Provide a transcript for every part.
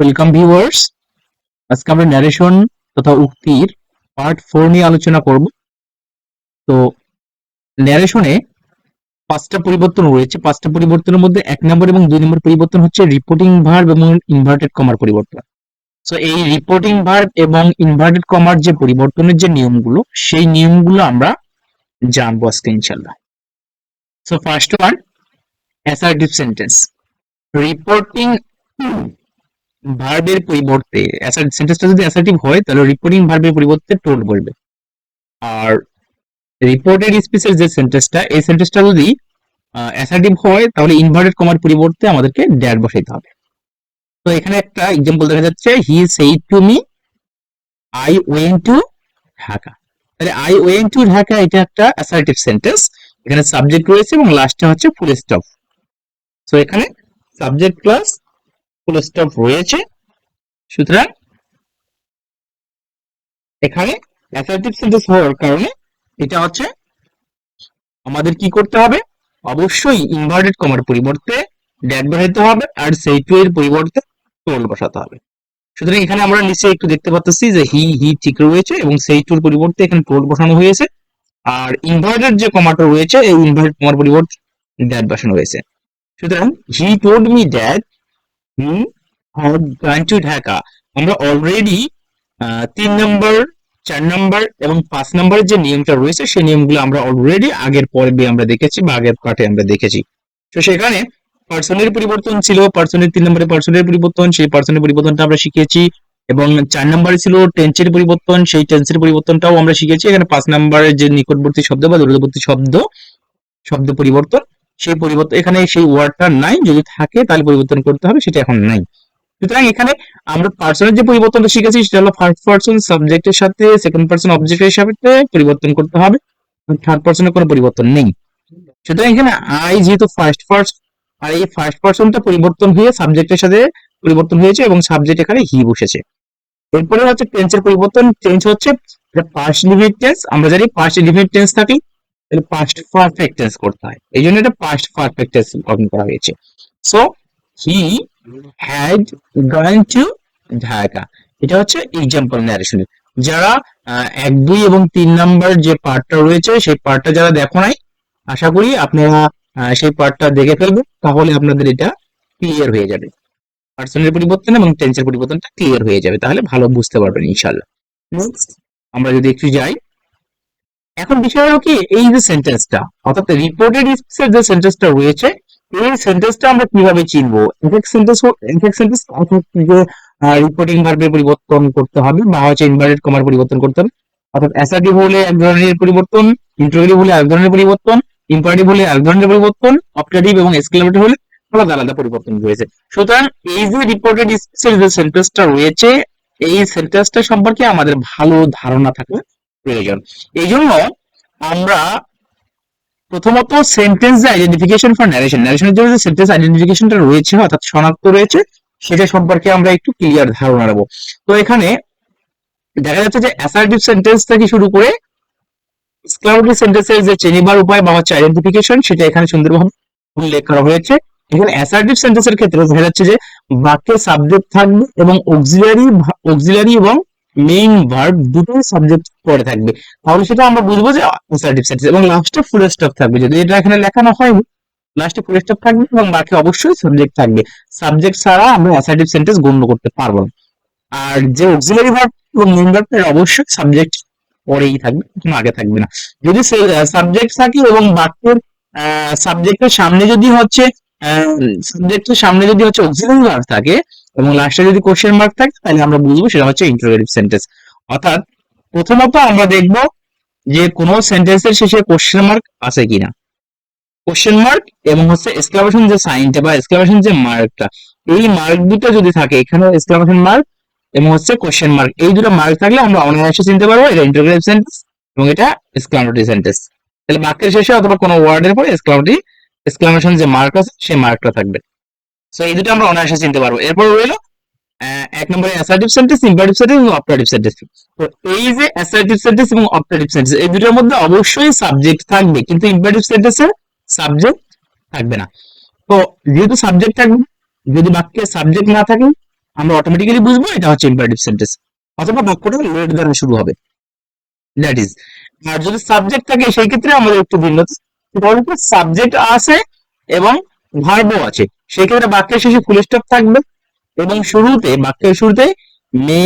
Welcome viewers আজকে আমরা narration তথা উক্তির পার্ট ফোর নিয়ে আলোচনা করব। তো ন্যারেশনে পাঁচটা পরিবর্তন রয়েছে। পাঁচটা পরিবর্তনের মধ্যে এক নম্বর এবং দুই নম্বর পরিবর্তন হচ্ছে রিপোর্টিং ভার্ব এবং ইনভার্টেড কমার পরিবর্তন। সো এই রিপোর্টিং ভার্ব এবং ইনভার্টেড কমার যে পরিবর্তনের যে নিয়মগুলো, সেই নিয়মগুলো আমরা জানব আজকে ইনশাল্লাহ so first one assertive sentence reporting ভার্বের পরিবর্তে সেন্টেন্সটা যদি অ্যাসার্টিভ হয়, তাহলে রিপোর্টিং ভার্বের পরিবর্তে টোল বলবে। আর রিপোর্টেড স্পিচের যে সেন্টেন্সটা এই সেন্টেন্সটা যদি অ্যাসার্টিভ হয়, তাহলে ইনভার্টেড কমার পরিবর্তে আমাদেরকে ড্যাট বসাইতে হবে। তো এখানে একটা এক্সাম্পল দেখা যাচ্ছে he said to me I went to Dhaka তাহলে আই ওয়েন টু ঢাকা এটা একটা অ্যাসার্টিভ সেন্টেন্স এখানে সাবজেক্ট রয়েছে এবং লাস্টে হচ্ছে ফুল স্টপ সো এখানে সাবজেক্ট প্লাস ফুল স্টপ রয়েছে। সুতরাং এখানে অ্যাসার্টিভ সেন্টেন্স হওয়ার কারণে এটা হচ্ছে আমাদের কি করতে হবে? অবশ্যই ইনভার্টেড কমার পরিবর্তে ড্যাট বসাতে হবে আর সেই টু এর পরিবর্তে টোল বসাতে হবে। সুতরাং এখানে আমরা নিচে একটু দেখতে পাচ্ছি যে হি হি ঠিক রয়েছে এবং সেই টুর পরিবর্তে এখানে টোল বসানো হয়েছে। আর ইনভার্টেড যে কমাটা রয়েছে, এই ইনভার্টেড কমার পরিবর্তে ড্যাট বসানো হয়েছে। সুতরাং he told me that he had gone to Dhaka. আমরা অলরেডি তিন নম্বর চার নম্বর এবং পাঁচ নম্বরের যে নিয়মটা রয়েছে, সেই নিয়মগুলো আমরা অলরেডি আগের পর্বে আমরা দেখেছি বা আগের পার্টে আমরা দেখেছি। তো সেখানে পার্সনের পরিবর্তন ছিল পার্সনের তিন নম্বরে পার্সনের পরিবর্তন, সেই পার্সনের পরিবর্তনটা আমরা শিখেছি। এবং চার নম্বরে ছিল টেন্সের পরিবর্তন, সেই টেন্সের পরিবর্তনটাও আমরা শিখেছি। এখানে পাঁচ নম্বরের যে নিকটবর্তী শব্দ বা দূরবর্তী শব্দ শব্দ পরিবর্তন সেই পরিবর্তন এখানে সেই ওয়ার্ডটা নাই, যদি থাকে তাহলে পরিবর্তন করতে হবে, সেটা এখন নাই। সুতরাং এখানে আমরা পার্সনের যে পরিবর্তনটা শিখেছি, সেটা হলো ফার্স্ট পার্সন সাবজেক্টের সাথে সেকেন্ড পার্সন অবজেক্টের সাথে পরিবর্তন করতে হবে থার্ড পার্সনের কোনো পরিবর্তন নেই। সুতরাং এখানে আই যেহেতু ফার্স্ট পার্সন আর এই ফার্স্ট পার্সনটা পরিবর্তন হয়ে সাবজেক্টের সাথে পরিবর্তন হয়েছে এবং সাবজেক্ট এখানে হি বসেছে। এরপরে হচ্ছে টেন্সের পরিবর্তন টেন্স হচ্ছে পাস্ট টেন্স আমরা জানি পাস্ট টেন্স থাকে তাহলে পাস্ট পারফেক্ট টেন্স করতে হয়। এই জন্য এটা পাস্ট পারফেক্ট টেন্স গঠন করা হয়েছে। So he had gone to Dhaka এটা হচ্ছে এক্সাম্পল ন্যারেশনের যারা এক, দুই এবং তিন নাম্বার যে পার্টটা রয়েছে, সেই পার্টটা যারা দেখো নাই, আশা করি আপনারা সেই পার্টটা দেখে ফেলবেন তাহলে আপনাদের এটা ক্লিয়ার হয়ে যাবে। পার্সনের পরিবর্তন এবং টেন্সের পরিবর্তনটা ক্লিয়ার হয়ে যাবে, তাহলে ভালো বুঝতে পারবেন ইনশাল্লাহ আমরা যদি একটু যাই এখন বিষয় হলো কি, এই যে সেন্টেন্সটা অর্থাৎ রিপোর্টেড স্পিচের যে সেন্টেন্সটা রয়েছে, এই সেন্টেন্সটা আমরা কীভাবে চিনবো? এক এক সেন্টেন্স এক এক সেন্টেন্স রিপোর্টিং ভার্বের পরিবর্তন করতে হবে বা হচ্ছে ইনভার্টেড কমার পরিবর্তন করতে হবে। অর্থাৎ অ্যাসার্টিভ হলে এক ধরনের পরিবর্তন ইন্টারোগেটিভ হলে এক ধরনের পরিবর্তন ইম্পারেটিভ হলে এক ধরনের পরিবর্তন অপটেটিভ এবং এক্সক্লেমেটিভ হলে আলাদা আলাদা পরিবর্তন হয়েছে সুতরাং এই যে রিপোর্টেড স্পিচের যে সেন্টেন্সটা রয়েছে, এই সেন্টেন্সটা সম্পর্কে আমাদের ভালো ধারণা থাকা প্রয়োজন এই জন্য আমরা প্রথমত সেন্টেন্স আইডেন্টিফিকেশন ফর ন্যারেশন ন্যারেশনের জন্য যে সেন্টেন্স আইডেন্টিফিকেশনটা রয়েছে, অর্থাৎ শনাক্ত রয়েছে, সেটা সম্পর্কে আমরা একটু ক্লিয়ার ধারণা নেব। তো এখানে দেখা যাচ্ছে যে অ্যাসার্টিভ সেন্টেন্স থেকে শুরু করে এক্সক্লামেটরি সেন্টেন্সের যে চেনিবার উপায় বা হচ্ছে আইডেন্টিফিকেশন সেটা এখানে সুন্দরভাবে উল্লেখ করা হয়েছে। এখানে অ্যাসার্টিভ সেন্টেন্সের ক্ষেত্রে দেখা যাচ্ছে যে বাক্যে সাবজেক্ট থাকবে এবং অক্সিলারি অক্সিলারি এবং মেইন ভার্ব দুটোই সাবজেক্ট পরে থাকবে। তাহলে সেটা আমরা বুঝব যে অ্যাসার্টিভ সেন্টেন্স এবং লাস্টে ফুল স্টপ থাকবে। যদি এটা এখানে লেখানো হয়নি লাস্টে ফুল স্টপ থাকবে এবং বাকি অবশ্যই সাবজেক্ট থাকবে। সাবজেক্ট ছাড়া আমরা অ্যাসার্টিভ সেন্টেন্স গণ্য করতে পারব না। আর যে অক্সিলারি ভার্ব এবং মেইন ভার্ব অবশ্যই সাবজেক্ট পরেই থাকবে, কোনো আগে থাকবে না। যদি সাবজেক্ট থাকে এবং বাক্যের সাবজেক্টের সামনে যদি হচ্ছে সাবজেক্টের সামনে যদি হচ্ছে অক্সিলারি ভার্ব থাকে এবং লাস্টে যদি কোশ্চেন মার্ক থাকে, তাহলে আমরা বুঝব সেটা হচ্ছে ইন্টারোগেটিভ সেন্টেন্স অর্থাৎ প্রথমত আমরা দেখব যে কোন সেন্টেন্সের শেষে কোশ্চেন মার্ক আছে কিনা। কোশ্চেন মার্ক এবং হচ্ছে এক্সক্লামেশন যে সাইনটা বা এক্সক্লামেশন যে মার্কটা এই মার্ক দুটো যদি থাকে এখানে এক্সক্লামেশন মার্ক এবং হচ্ছে কোশ্চেন মার্ক এই দুটো মার্ক থাকলে আমরা অনায়াসে চিনতে পারব এটা ইন্টারোগেটিভ সেন্টেন্স এবং এটা এক্সক্লামেটরি সেন্টেন্স তাহলে বাক্যের শেষে অথবা কোনো ওয়ার্ডের পরে এক্সক্লামেটরি এক্সক্লামেশন যে মার্ক আছে, সেই মার্কটা থাকবে। সো এই দুটো আমরা অনায়াসে চিনতে পারব। এরপর রইল এক নম্বরে অ্যাসার্টিভ সেন্টেন্স ইম্পারেটিভ সেন্টেন্স এবং অপারেটিভ সেন্টেন্স তো এই যে অ্যাসার্টিভ সেন্টেন্স এবং অপারেটিভ সেন্টেন্স এই দুটোর মধ্যে অবশ্যই সাবজেক্ট থাকবে, কিন্তু ইম্পারেটিভ সেন্টেন্সে সাবজেক্ট থাকবে না। তো যেহেতু সাবজেক্ট থাকবে, যদি বাক্যে সাবজেক্ট না থাকে, আমরা অটোমেটিক্যালি বুঝব এটা হচ্ছে ইম্পারেটিভ সেন্টেন্স অথবা বাক্যটা লেট দ্বারা শুরু হবে। দ্যাট ইজ আর যদি সাবজেক্ট থাকে, সেই ক্ষেত্রে আমাদের একটু ভিন্নতা। সাবজেক্ট আছে এবং ভার্বও আছে। সেক্ষেত্রে বাক্যের শেষে ফুল স্টপ থাকবে এবং শুরুতে, বাক্যের শুরুতে may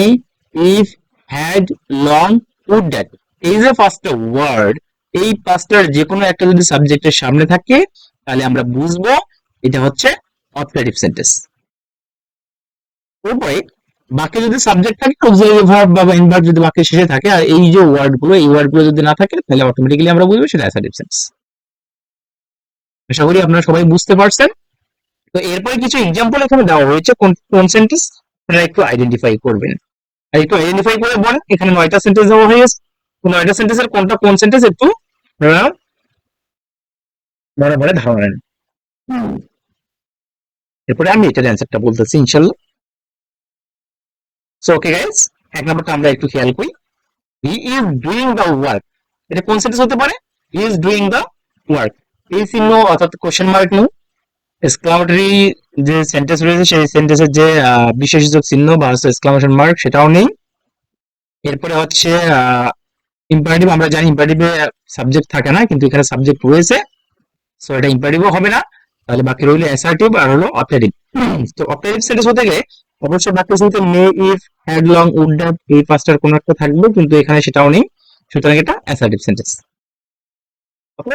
if had long would that এই যে পাঁচটা ওয়ার্ড এই পাঁচটার যে কোনো একটা যদি সাবজেক্টের সামনে থাকে, তাহলে আমরা বুঝব এটা হচ্ছে অপারেটিভ সেন্টেন্স এরপরে বাক্যে যদি সাবজেক্ট থাকে অক্সিলারি ভার্ব বা ইনভার্ব যদি বাক্যের শেষে থাকে, আর এই যে ওয়ার্ডগুলো এই ওয়ার্ডগুলো যদি না থাকে, তাহলে অটোমেটিক্যালি আমরা বুঝব সেটা অ্যাসার্টিভ সেন্স আশা করি আপনারা সবাই বুঝতে পারছেন। তো এরপরে কিছু এক্সাম্পল এখানে দেওয়া হয়েছে, কোন কোন সেন্টেন্স আপনারা একটু আইডেন্টিফাই করবেন। আর একটু আইডেন্টিফাই করে বলেন, এখানে নয়টা সেন্টেন্স দেওয়া হয়েছে। নয়টা সেন্টেন্সের কোনটা, কোন সেন্টেন্স একটু আপনারা মনে মনে ধারণা নেন। এরপরে আমি এটার অ্যান্সারটা বলতেছি ইনশাল্লাহ সো ওকে গাইস এক নম্বরটা আমরা একটু খেয়াল করি। He is doing the work এটা কোন সেন্টেন্স হতে পারে? He is doing the work এই চিহ্ন অর্থাৎ কোশ্চেন মার্ক নো এক্সক্লামেটরি যে সেন্টেন্স রয়েছে, সেই সেন্টেন্সের যে বিশেষযোগ চিহ্ন বা এক্সক্লামেশন মার্ক সেটাও নেই। এরপরে হচ্ছে ইম্পারেটিভ আমরা জানি ইম্পারেটিভে সাবজেক্ট থাকে না, কিন্তু এখানে সাবজেক্ট রয়েছে। সো এটা ইম্পারেটিভও হবে না। তাহলে বাকি রইল অ্যাসার্টিভ আর হলো অপারেটিভ তো অপারেটিভ সেন্টেন্স হতে গেলে, অবশ্যই বাক্যের শুরুতে may if had long would that এই পাঁচটার কোনো একটা থাকবে, কিন্তু এখানে সেটাও নেই। সুতরাং এটা অ্যাসার্টিভ সেন্টেন্স ওকে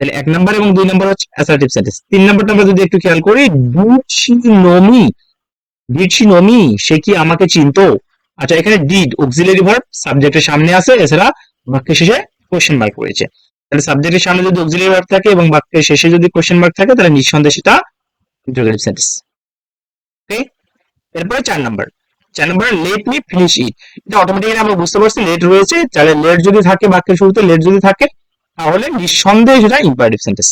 তাহলে এক নাম্বার এবং দুই নাম্বার হচ্ছে অ্যাসার্টিভ সেন্টেন্স তিন নাম্বারটা আমরা যদি একটু খেয়াল করি did she know me did she know me সে কি আমাকে চিনতো? আচ্ছা এখানে ডিড অক্সিলারি ভার্ব সাবজেক্টের সামনে আছে, এছাড়া বাক্যের শেষে কোশ্চেন মার্ক রয়েছে। তাহলে সাবজেক্টের সামনে যদি অক্সিলারি ভার্ব থাকে এবং বাক্যের শেষে যদি কোশ্চেন মার্ক থাকে, তাহলে নিঃসন্দেহে সেটা ইন্টারোগেটিভ সেন্টেন্স ওকে এরপরে চার নাম্বার। চার number let me finish it এটা অটোমেটিক্যালি আমরা বুঝতে পারছি লেট রয়েছে। তাহলে লেট যদি থাকে বাক্যের শুরুতে লেট যদি থাকে তাহলে নিঃসন্দেহে সেটা imperative sentence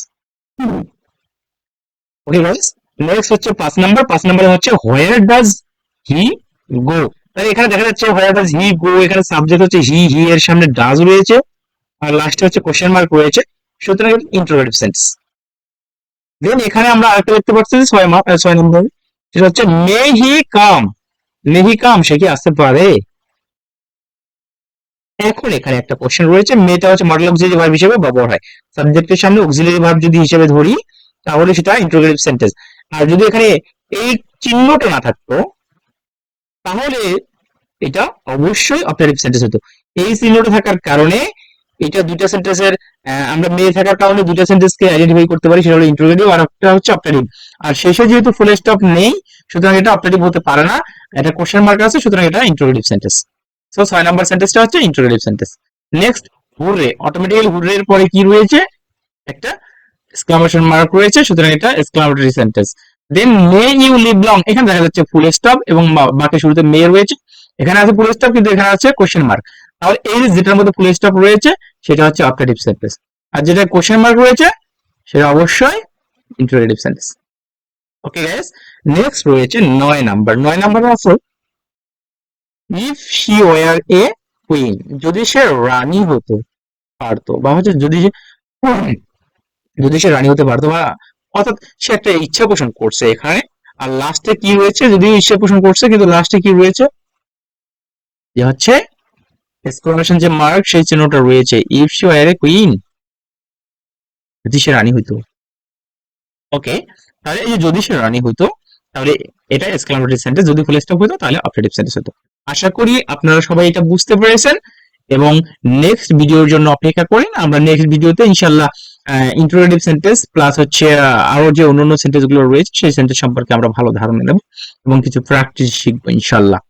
okay guys next হচ্ছে পাঁচ নাম্বার পাঁচ নাম্বারে হচ্ছে হোয়ার ডাজ হি গো তাহলে এখানে দেখা যাচ্ছে হোয়ার ডাজ হি গো এখানে সাবজেক্ট হচ্ছে হি হি এর সামনে ডাজ রয়েছে। আর লাস্টে হচ্ছে কোশ্চেন মার্ক রয়েছে। সুতরাং ইন্টারোগেটিভ সেন্টেন্স দেন এখানে আমরা আরেকটা দেখতে পাচ্ছি, ছয় ছয় নম্বর সেটা হচ্ছে মে হি কাম মে হি কাম সে কি আসতে পারে? এখন এখানে একটা কোশ্চেন রয়েছে মেটা হচ্ছে মডেল অক্সিলারি ভার্ব হিসেবে ব্যবহার হয়। সাবজেক্টের সামনে অক্সিলারি ভার্ব যদি হিসেবে ধরি, তাহলে সেটা ইন্টারোগেটিভ সেন্টেন্স আর যদি এখানে এই চিহ্নটা না থাকতো, তাহলে এটা অবশ্যই অপারেটিভ সেন্টেন্স হতো। এই চিহ্নটা থাকার কারণে এটা দুইটা সেন্টেন্সের আমরা মেয়ে থাকার কারণে দুইটা সেন্টেন্সকে আইডেন্টিফাই করতে পারি, সেটা হলো ইন্টারোগেটিভ আর একটা হচ্ছে অপারেটিভ আর শেষে যেহেতু ফুল স্টপ নেই, সুতরাং এটা অপারেটিভ হতে পারে না এটা কোশ্চেন মার্ক আছে, সুতরাং এটা ইন্টারোগেটিভ সেন্টেন্স সো ছয় নাম্বার সেন্টেন্সটা হচ্ছে interrogative sentence next hurray. Automatically hurray এর পরে কি রয়েছে? একটা এক্সক্লামেশন মার্ক রয়েছে, সুতরাং এটা exclamatory sentence then may you live long এখানে দেখা যাচ্ছে ফুল স্টপ এবং বাকি শুরুতে মে রয়েছে। এখানে আছে ফুল স্টপ কিন্তু এখানে আছে কোশ্চেন মার্ক তাহলে এই যেটার মধ্যে ফুল স্টপ রয়েছে, সেটা হচ্ছে অপারেটিভ সেন্টেন্স আর যেটা কোশ্চেন মার্ক রয়েছে, সেটা অবশ্যই interrogative sentence okay guys next রয়েছে নয় নাম্বার নয় নাম্বার আছে if she were a queen যদি সে রানী হতে পারতো, বা হচ্ছে যদি সে যদি সে রানী হতে পারতো, বা অর্থাৎ সে একটা ইচ্ছা পোষণ করছে এখানে, আর লাস্টে কি রয়েছে? যদি ইচ্ছা পোষণ করছে, কিন্তু লাস্টে কি রয়েছে? যে হচ্ছে এক্সক্লামেশন যে মার্ক সেই চিহ্নটা রয়েছে। If she were a queen যদি সে রানী হইতো। ওকে তাহলে এই যে যদি সে রানী হইতো তাহলে এটা এক্সক্লামেটরি সেন্টেন্স যদি ফুল স্টপ হতো তাহলে অপারেটিভ সেন্টেন্স হতো আশা করি আপনারা সবাই এটা বুঝতে পেরেছেন এবং নেক্সট ভিডিওর জন্য অপেক্ষা করেন। আমরা নেক্সট ভিডিওতে ইনশাল্লাহ ইন্টারোগেটিভ সেন্টেন্স প্লাস হচ্ছে আরও যে অন্যান্য সেন্টেন্সগুলো রয়েছে, সেই সেন্টেন্স সম্পর্কে আমরা ভালো ধারণা নেব এবং কিছু প্র্যাকটিস শিখব ইনশাল্লাহ